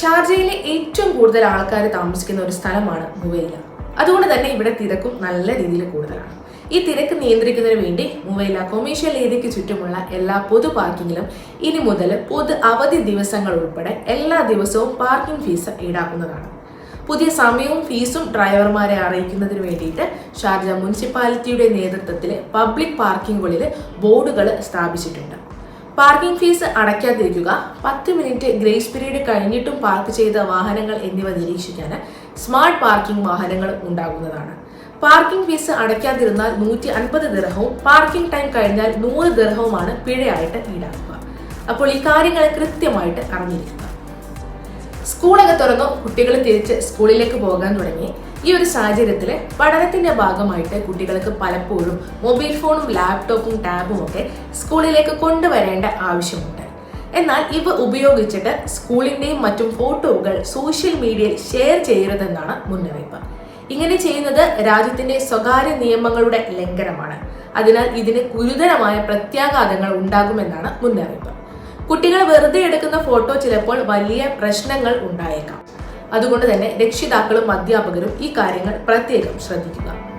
ഷാർജയിലെ ഏറ്റവും കൂടുതൽ ആൾക്കാർ താമസിക്കുന്ന ഒരു സ്ഥലമാണ് മുവൈല. അതുകൊണ്ട് തന്നെ ഇവിടെ തിരക്കും നല്ല രീതിയിൽ കൂടുതലാണ്. ഈ തിരക്ക് നിയന്ത്രിക്കുന്നതിന് വേണ്ടി മുവൈല കൊമേഴ്ഷ്യൽ ഏരിയയ്ക്ക് ചുറ്റുമുള്ള എല്ലാ പൊതു പാർക്കിങ്ങിലും ഇനി മുതൽ പൊതു അവധി ദിവസങ്ങൾ ഉൾപ്പെടെ എല്ലാ ദിവസവും പാർക്കിംഗ് ഫീസ് ഈടാക്കുന്നതാണ്. പുതിയ സമയവും ഫീസും ഡ്രൈവർമാരെ അറിയിക്കുന്നതിന് വേണ്ടിയിട്ട് ഷാർജ മുനിസിപ്പാലിറ്റിയുടെ നേതൃത്വത്തിൽ പബ്ലിക് പാർക്കിങ്ങുകളിൽ ബോർഡുകൾ സ്ഥാപിച്ചിട്ടുണ്ട്. പാർക്കിംഗ് ഫീസ് അടയ്ക്കാതിരിക്കുക. പത്ത് മിനിറ്റ് ഗ്രേസ് പീരീഡ് കഴിഞ്ഞിട്ടും പാർക്ക് ചെയ്ത വാഹനങ്ങൾ എന്നിവ നിരീക്ഷിക്കാൻ സ്മാർട്ട് പാർക്കിംഗ് വാഹനങ്ങൾ ഉണ്ടാകുന്നതാണ്. പാർക്കിംഗ് ഫീസ് അടയ്ക്കാതിരുന്നാൽ നൂറ്റി അൻപത് ദിർഹവും പാർക്കിംഗ് ടൈം കഴിഞ്ഞാൽ നൂറ് ദിർഹവുമാണ് പിഴയായിട്ട് ഈടാക്കുക. അപ്പോൾ ഈ കാര്യങ്ങൾ കൃത്യമായിട്ട് അറിഞ്ഞിരിക്കുക. സ്കൂളൊക്കെ തുറന്നു കുട്ടികൾ തിരിച്ച് സ്കൂളിലേക്ക് പോകാൻ തുടങ്ങി. ഈ ഒരു സാഹചര്യത്തിൽ പഠനത്തിന്റെ ഭാഗമായിട്ട് കുട്ടികൾക്ക് പലപ്പോഴും മൊബൈൽ ഫോണും ലാപ്ടോപ്പും ടാബും ഒക്കെ സ്കൂളിലേക്ക് കൊണ്ടുവരേണ്ട ആവശ്യമുണ്ട്. എന്നാൽ ഇവ ഉപയോഗിച്ചിട്ട് സ്കൂളിന്റെയും മറ്റും ഫോട്ടോകൾ സോഷ്യൽ മീഡിയയിൽ ഷെയർ ചെയ്യരുതെന്നാണ് മുന്നറിയിപ്പ്. ഇങ്ങനെ ചെയ്യുന്നത് രാജ്യത്തിന്റെ സ്വകാര്യ നിയമങ്ങളുടെ ലംഘനമാണ്. അതിനാൽ ഇതിന് ഗുരുതരമായ പ്രത്യാഘാതങ്ങൾ ഉണ്ടാകുമെന്നാണ് മുന്നറിയിപ്പ്. കുട്ടികൾ വെറുതെ എടുക്കുന്ന ഫോട്ടോ ചിലപ്പോൾ വലിയ പ്രശ്നങ്ങൾ ഉണ്ടായേക്കാം. അതുകൊണ്ട് തന്നെ രക്ഷിതാക്കളും അധ്യാപകരും ഈ കാര്യങ്ങൾ പ്രത്യേകം ശ്രദ്ധിക്കുക.